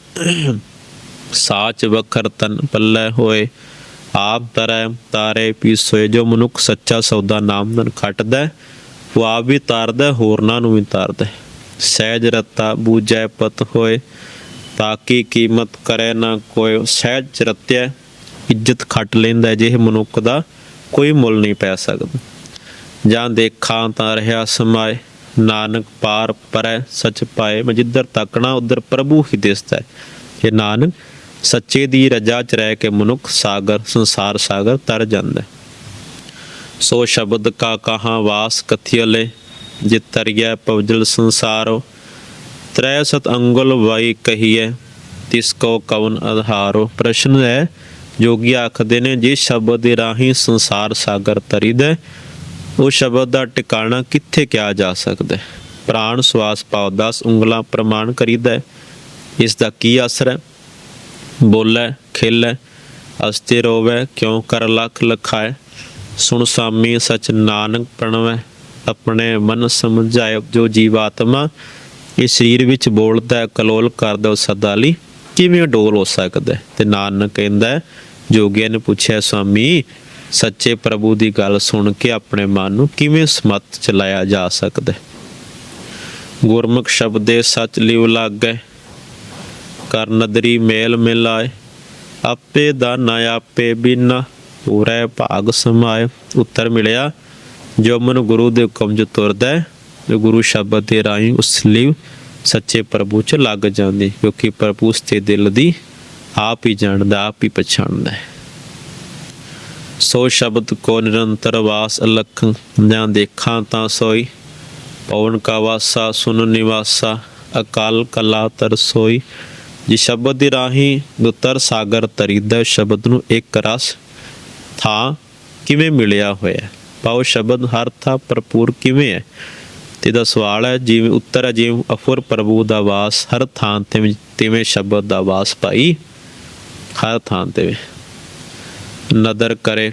ਸਾਚ ਵਖਰ ਤਨ ਪੱਲੇ ਹੋਏ ਆਪ ਤਰੈ ਤਾਰੇ ਪੀਸੋਏ ਜੋ ਮਨੁੱਖ ਸੱਚਾ ਸੌਦਾ ਨਾਮਦਨ ਖਟਦਾ ਹੈ, ਉਹ ਆਪ ਵੀ ਤਾਰਦਾ ਹੋਰਨਾਂ ਨੂੰ ਵੀ ਤਾਰਦਾ ਸਹਿਜ ਰਤਾ ਬੂਝੈ ਪਤ ਹੋਏ ਤਾਕੀ ਕੀਮਤ ਕਰੇ ਨਾ ਕੋਈ ਸਹਿਜ ਰਤਿਆ ਇੱਜ਼ਤ ਖੱਟ ਲੈਂਦਾ ਜਿਹੇ ਮਨੁੱਖ ਦਾ ਕੋਈ ਮੁੱਲ ਨਹੀਂ ਪੈ ਸਕਦਾ। ਜਾਂ ਦੇਖਾਂ ਤਾਂ ਰਹਾ ਸਮਾਏ ਨਾਨਕ ਪਾਰ ਪਰੈ ਸਚ ਪਾਏ ਮੈਂ ਜਿੱਧਰ ਤੱਕਣਾ ਉਧਰ ਪ੍ਰਭੂ ਹੀ ਦਿਸਦਾ ਹੈ। ਇਹ ਨਾਨਕ ਸੱਚੇ ਦੀ ਰਜਾ ਚ ਰਹਿ ਕੇ ਮਨੁੱਖ ਸਾਗਰ, ਸੰਸਾਰ ਸਾਗਰ ਤਰ ਜਾਂਦਾ ਸੋ ਸ਼ਬਦ ਕਾ ਕਹਾ ਵਾਸ ਕਥਿਅਲੇ ਜਿਤ ਤਰਿਐ ਪਵਜਲ ਸੰਸਾਰੋ। ਤ੍ਰੈ ਸਤ ਅੰਗੁਲ ਵਾਈ ਕਹੀਏ ਤਿਸ ਕੋ ਕਵਨ ਆਧਾਰੋ ਪ੍ਰਸ਼ਨ ਹੈ, ਜੋਗੀ ਆਖਦੇ ਨੇ, ਜੇ ਸ਼ਬਦ ਦੇ ਰਾਹੀਂ ਸੰਸਾਰ ਸਾਗਰ ਤਰੀਦਾ ਉਹ ਸ਼ਬਦ ਦਾ ਟਿਕਾਣਾ ਕਿੱਥੇ ਕਿਹਾ ਜਾ ਸਕਦਾ ਹੈ? ਪ੍ਰਾਣ ਸਵਾਸ ਪਾਉ 10 ਉਂਗਲਾਂ ਪ੍ਰਮਾਣ ਕਰੀਦਾ ਹੈ। ਇਸ ਦਾ ਕੀ ਅਸਰ ਹੈ? ਬੋਲੇ ਖੇਲੇ ਅਸਤੇ ਰੋਵੇ ਕਿਉ ਕਰ ਲਖ ਲਖਾਏ ਸੁਣ ਸਾਮੀ ਸਚ ਨਾਨਕ ਪ੍ਰਣਵੈ ਆਪਣੇ ਮਨ ਸਮਝਾਇ ਜੋ ਜੀਵਾਤਮਾ ਇਹ ਸਰੀਰ ਵਿੱਚ ਬੋਲਦਾ ਕਲੋਲ ਕਰਦਾ ਉਹ ਸਦਾ ਲਈ ਕਿਵੇਂ ਡੋਲ ਹੋ ਸਕਦਾ ਤੇ ਨਾਨਕ ਕਹਿੰਦਾ ਹੈ, ਜੋਗੀਆਂ ਨੇ ਪੁੱਛਿਆ ਸਵਾਮੀ ਸੱਚੇ ਪ੍ਰਭੂ ਦੀ ਗੱਲ ਸੁਣ ਕੇ ਆਪਣੇ ਮਨ ਨੂੰ ਕਿਵੇਂ ਸਮਤ ਚਲਾਇਆ ਜਾ ਸਕਦਾ ਹੈ? ਗੁਰਮੁਖ ਸ਼ਬਦੇ ਸੱਚ ਲਿਵ ਲਾਗੈ ਕਰ ਨਦਰੀ ਮੇਲ ਮਿਲਾਏ। ਆਪੇ ਦਾਨਾ ਆਪੇ ਬਿਨਾ। ਪੂਰੇ ਭਾਗ ਸਮਾਏ। ਉੱਤਰ ਮਿਲਿਆ ਜੋ ਮਨ ਗੁਰੂ ਦੇ ਹੁਕਮ ਚ ਤੁਰਦਾ ਹੈ, ਗੁਰੂ ਸ਼ਬਦ ਦੇ ਰਾਹੀਂ ਉਸ ਲਈ ਸੱਚੇ ਪ੍ਰਭੂ ਚ ਲੱਗ ਜਾਂਦੀ ਕਿਉਂਕਿ ਪ੍ਰਭੂ ਉਸ ਤੇ ਦਿਲ ਦੀ ਆਪ ਹੀ ਜਾਣਦਾ ਆਪ ਹੀ ਪਛਾਣਦਾ ਹੈ। ਸੋ ਸ਼ਬਦ ਕੋ ਨਿਰੰਤਰ ਵਾਸ ਅਲਖ ਜਾਂ ਦੇਖਾਂ ਤਾਂ ਸੋਈ। ਪਵਨ ਕਾ ਵਾਸਾ ਸੁਨ ਨਿਵਾਸਾ ਅਕਾਲ ਕਲਾ ਤਰਸੋਈ ਜੀ ਸ਼ਬਦ ਦੀ ਰਾਹੀਂ ਦੁੱਤਰ ਸਾਗਰ ਤਰੀਦਾ ਸ਼ਬਦ ਨੂੰ ਇੱਕ ਰਸ, ਥਾਂ ਕਿਵੇਂ ਮਿਲਿਆ ਹੋਇਆ? ਹੈ? ਪਾਓ ਸ਼ਬਦ ਹਰ ਥਾਂ ਭਰਪੂਰ ਕਿਵੇਂ ਹੈ? ਤੇ ਦਾ ਸਵਾਲ ਹੈ, ਜਿਵੇਂ ਉੱਤਰ ਹੈ, ਜਿਵੇਂ ਅਫੁਰ ਪ੍ਰਭੂ ਦਾ ਵਾਸ, ਹਰ ਥਾਂ ਤੇ ਤਿਵੇਂ ਸ਼ਬਦ ਦਾ ਵਾਸ ਪਾਈ ਹਰ ਥਾਂ ਤੇ ਨਦਰ ਕਰੇ,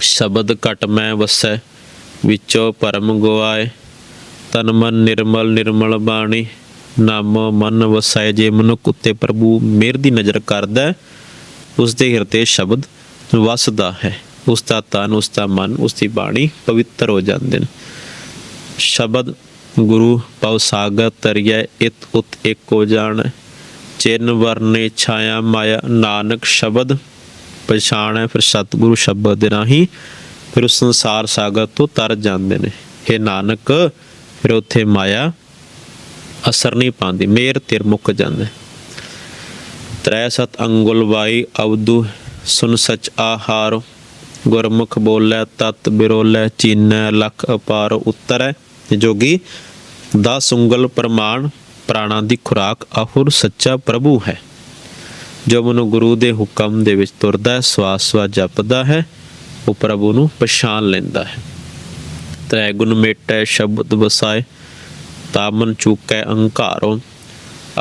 ਸ਼ਬਦ ਘਟ ਮੈਂ ਵਸੈ, ਵਿੱਚੋਂ ਪਰਮ ਗਵਾਏ, ਤਨ ਮਨ ਨਿਰਮਲ ਨਿਰਮਲ ਬਾਣੀ। ਨਾਮ ਮਨ ਵਸਾਏ ਜੇ ਮਨੁੱਖ ਉੱਤੇ ਪ੍ਰਭੂ ਮਿਹਰ ਦੀ ਨਜ਼ਰ ਕਰਦਾ ਹੈ, ਉਸ ਦੇ ਹਿਰਦੇ ਸ਼ਬਦ ਵਸਦਾ ਹੈ। ਉਸ ਦਾ ਤਨ ਉਸ ਦਾ ਮਨ ਉਸ ਦੀ ਬਾਣੀ ਪਵਿੱਤਰ ਹੋ ਜਾਂਦੇ ਨੇ। ਸ਼ਬਦ ਗੁਰੂ ਪਉ ਸਾਗਰ ਤਰਿਐ ਇਤ ਉਤ ਇੱਕ ਹੋ ਜਾਣ। ਚਿੰਨ ਵਰਨੇ ਛਾਇਆ ਮਾਇਆ ਨਾਨਕ ਸ਼ਬਦ ਪਛਾਣ ਹੈ ਫਿਰ ਸਤਿਗੁਰੂ ਸ਼ਬਦ ਦੇ ਰਾਹੀਂ ਫਿਰ ਉਸ ਸੰਸਾਰ ਸਾਗਰ ਤੋਂ ਤਰ ਜਾਂਦੇ ਨੇ। ਇਹ ਨਾਨਕ ਫਿਰ ਉੱਥੇ ਮਾਇਆ ਅਸਰ ਨਹੀਂ ਪਾਉਂਦੀ, ਮੇਰ ਤੇਰ ਮੁੱਕ ਜਾਂਦਾ ਤ੍ਰੈ ਸਤ ਅੰਗੁਲ ਵਾਈ ਅਵਦੂ ਸੁਨ ਸਚ ਆਹਾਰ, ਗੁਰਮੁਖ ਬੋਲੇ ਤਤ ਬਿਰੋਲੇ, ਚੀਨੈ ਲਖ ਅਪਾਰ ਉਤਰੈ। ਜੋਗੀ, ਦਸ ਉਂਗਲ ਪ੍ਰਮਾਣ, ਪ੍ਰਾਣਾ ਦੀ ਖੁਰਾਕ ਆਹੁਰ ਸੱਚਾ ਪ੍ਰਭੂ ਹੈ। ਜੋ ਮਨੁ ਗੁਰੂ ਦੇ ਹੁਕਮ ਦੇ ਵਿੱਚ ਤੁਰਦਾ ਹੈ, ਸਵਾਸ ਸਵਾਸ ਜਪਦਾ ਹੈ, ਉਹ ਪ੍ਰਭੂ ਨੂੰ ਪਛਾਣ ਲੈਂਦਾ ਹੈ। ਤ੍ਰੈ ਗੁਣ ਮੇਟੈ, ਸ਼ਬਦ ਵਸਾਏ ਤਾਮਨ ਚੂਕੈ ਅਹੰਕਾਰੋ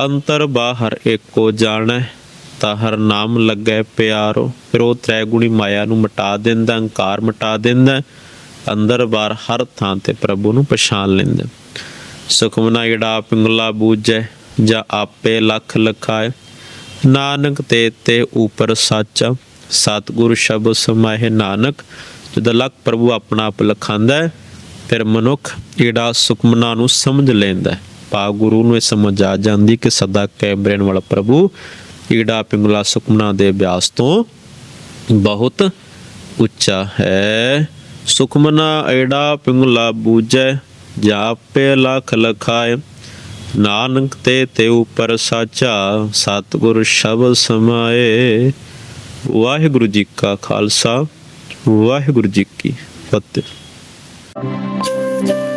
ਅੰਤਰ ਬਾਹਰ ਏਕੋ ਜਾਣੈ ਤਾਹਰ ਨਾਮ ਲੱਗੈ ਪਿਆਰੋ। ਫਿਰ ਉਹ ਤ੍ਰੈ ਮਾਇਆ ਨੂੰ ਮਿਟਾ ਦਿੰਦਾ ਅਹੰਕਾਰ ਮਿਟਾ ਦਿੰਦਾ। ਅੰਦਰ ਬਾਹਰ ਹਰ ਥਾਂ ਤੇ ਪ੍ਰਭੂ ਨੂੰ ਪਛਾਣ ਲੈਂਦਾ। ਸੁਖਮਨਾ ਈੜਾ ਪਿੰਗਲਾ ਬੂਝੈ ਜਾਂ ਆਪੇ ਲੱਖ ਲਖਾਏ। ਨਾਨਕ ਤੇ ਤੇ ਉਪਰ ਸੱਚ ਸਤਿਗੁਰ ਸ਼ਬਦ ਸਮਾਏ ਨਾਨਕ। ਜਦ ਲਖ ਪ੍ਰਭੂ ਆਪਣਾ ਆਪ ਲਖਾਂਦਾ ਹੈ, ਫਿਰ ਮਨੁੱਖ ਈੜਾ ਸੁਖਮਨਾ ਨੂੰ ਸਮਝ ਲੈਂਦਾ ਹੈ। ਗੁਰੂ ਨੂੰ ਇਹ ਸਮਝ ਆ ਜਾਂਦੀ ਕਿ ਸਦਾ ਕੈਮਰੇਨ ਵਾਲਾ ਪ੍ਰਭੂ ਈੜਾ ਪਿੰਗਲਾ ਸੁਖਮਨਾ ਦੇ ਅਭਿਆਸ ਤੋਂ ਬਹੁਤ ਉੱਚਾ ਹੈ। ਸੁਖਮਨਾ ਏੜਾ ਪਿੰਗਲਾ ਬੂਝੈ, ਜਾਪੇ ਲਖ ਲਖਾਏ। ਨਾਨਕ ਤੇ ਤੇ ਉਪਰ ਸਾਚਾ ਸਤਿਗੁਰ ਸ਼ਬਦ ਸਮਾਏ। ਵਾਹਿਗੁਰੂ ਜੀ ਕਾ ਖਾਲਸਾ, ਵਾਹਿਗੁਰੂ ਜੀ ਕੀ ਫਤਿਹ। 就这样。